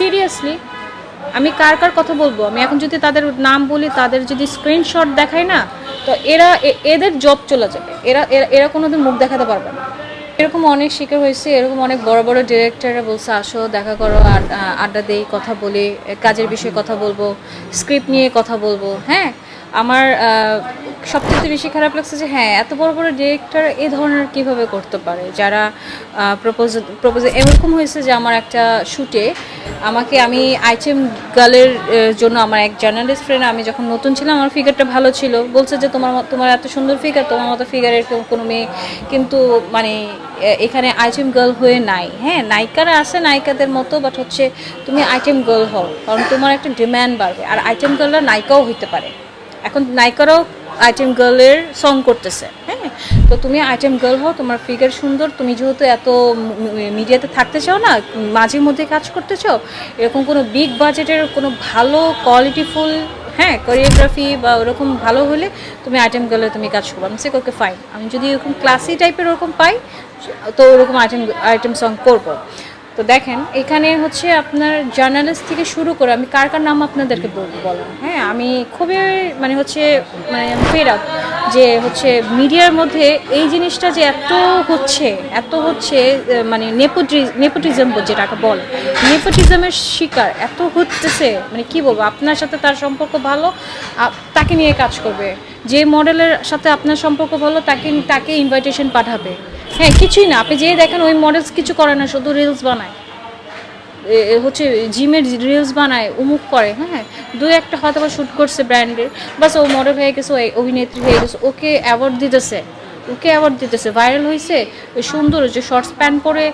Seriously আমি কার কার কথা বলব? আমি এখন যদি তাদের নাম বলি, তাদের যদি স্ক্রিনশট দেখাই না, তো এরা এদের জব চলে যাবে। এরা, এরা- কোনোদিন মুখ দেখাতে পারবে না। এরকম অনেক শিকার হয়েছে, এরকম অনেক বড় বড় ডিরেক্টররা বলছে, আসো, দেখা করো আড্ডা দেই, কথা বলি, কাজের বিষয়ে কথা বলব স্ক্রিপ্ট নিয়ে কথা বলব। হ্যাঁ? আমার সবচেয়ে বেশি খারাপ লাগছে যে হ্যাঁ এত বড় বড় ডিরেক্টর এই ধরনের কীভাবে করতে পারে? যারা প্রপোজ প্রপোজ এরকম হয়েছে যে আমার একটা শ্যুটে আমাকে আমি আইটেম গার্লের জন্য আমার এক জার্নালিস্ট ফ্রেন্ড আমি যখন নতুন ছিলাম, আমার ফিগারটা ভালো ছিল। বলছে যে তোমার তোমার এত সুন্দর ফিগার তোমার মতো ফিগারের কোনো মেয়ে কিন্তু মানে এখানে আইটেম গার্ল হয়ে নাই। হ্যাঁ নায়িকারা আছে নায়িকাদের মতো বাট হচ্ছে তুমি আইটেম গার্ল হও, কারণ তোমার একটা ডিম্যান্ড বাড়বে। আর আইটেম গার্লরা নায়িকাও হইতে পারে। এখন নায়িকারাও আইটেম গার্লের সং করতেছে হ্যাঁ? তো তুমি আইটেম গার্ল হও, তোমার ফিগার সুন্দর, তুমি যেহেতু এত মিডিয়াতে থাকতে চাও না মাঝে মধ্যে কাজ করতে চাও, এরকম কোনো বিগ বাজেটের কোনো ভালো কোয়ালিটিফুল হ্যাঁ কোরিওগ্রাফি বা ওরকম ভালো হলে তুমি আইটেম গার্লে তুমি কাজ করব। আমি সে ওকে ফাইন আমি যদি এরকম ক্লাসি টাইপের ওরকম পাই, তো ওরকম আইটেম আইটেম সং করব। তো দেখেন, এখানে হচ্ছে আপনার জার্নালিস্ট থেকে শুরু করে আমি কার কার নাম আপনাদেরকে বলব হ্যাঁ আমি খুবই মানে হচ্ছে মানে আপ যে হচ্ছে মিডিয়ার মধ্যে এই জিনিসটা যে এত হচ্ছে এত হচ্ছে মানে নেপোটি নেপোটিজম যেটাকে বল। নেপোটিজমের শিকার এত হচ্ছে মানে কি বলব, আপনার সাথে তার সম্পর্ক ভালো তাকে নিয়ে কাজ করবে। যে মডেলের সাথে আপনার সম্পর্ক ভালো, তাকে তাকে ইনভাইটেশন পাঠাবে। হ্যাঁ কিছুই না। আপনি যে দেখেন, ওই মডেলস কিছু করে না, শুধু রিলস বানায়। হচ্ছে জিমের রিলস বানায়, উমুক করে হ্যাঁ দু একটা হয়তো বা শ্যুট করছে ব্র্যান্ডের বাস ও মডেল হয়ে গেছে অভিনেত্রী হয়ে গেছে, ওকে অ্যাওয়ার্ড দিতেছে। ওকে অ্যাওয়ার্ড দিতেছে। ভাইরাল হয়েছে ওই সুন্দর যে শর্টস প্যান্ট পরে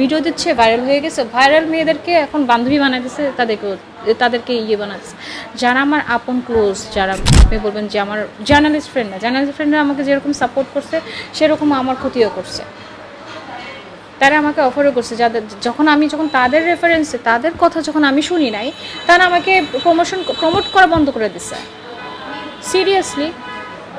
ভিডিও দিচ্ছে ভাইরাল হয়ে গেছে। ভাইরাল মেয়েদেরকে এখন বান্ধবী বানাইতেছে, তাদেরকেও, তাদেরকে ইয়ে বানাচ্ছে যারা আমার আপন ক্লোজ যারা আপনি বলবেন যে আমার জার্নালিস্ট ফ্রেন্ড না জার্নালিস্ট ফ্রেন্ডরা আমাকে যেরকম সাপোর্ট করছে সেরকম আমার ক্ষতিও করছে। তারা আমাকে অফারও করছে, যাদের, যখন আমি যখন তাদের রেফারেন্সে তাদের কথা যখন আমি শুনি নাই, তারা আমাকে প্রমোশন প্রমোট করা বন্ধ করে দিছে। সিরিয়াসলি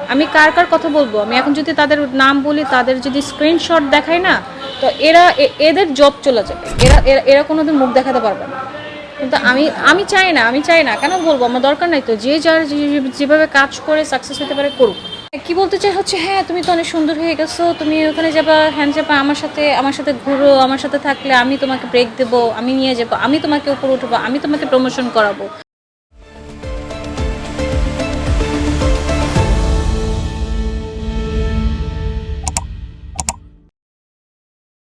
আমি কার কার কথা বলব? আমি এখন যদি তাদের নাম বলি, তাদের যদি স্ক্রিনশট দেখাই না, তো এরা এদের জব চলে যাবে। এরা, এরা- এরা কোনোদিন মুখ দেখাতে পারবে না। কিন্তু আমি আমি চাই না, আমি চাই না। কেন বলব? আমার দরকার নাই তো। যে যার যেভাবে কাজ করে সাকসেস হতে পারে, করুক। কি বলতে চাই হচ্ছে হ্যাঁ তুমি তো অনেক সুন্দর হয়ে গেছো। তুমি ওখানে যাবা হ্যান্ড যাবা, আমার সাথে আমার সাথে ঘুরো, আমার সাথে থাকলে আমি তোমাকে ব্রেক দেবো, আমি নিয়ে যাব, আমি তোমাকে উপরে উঠবো, আমি তোমাকে প্রমোশন করাবো।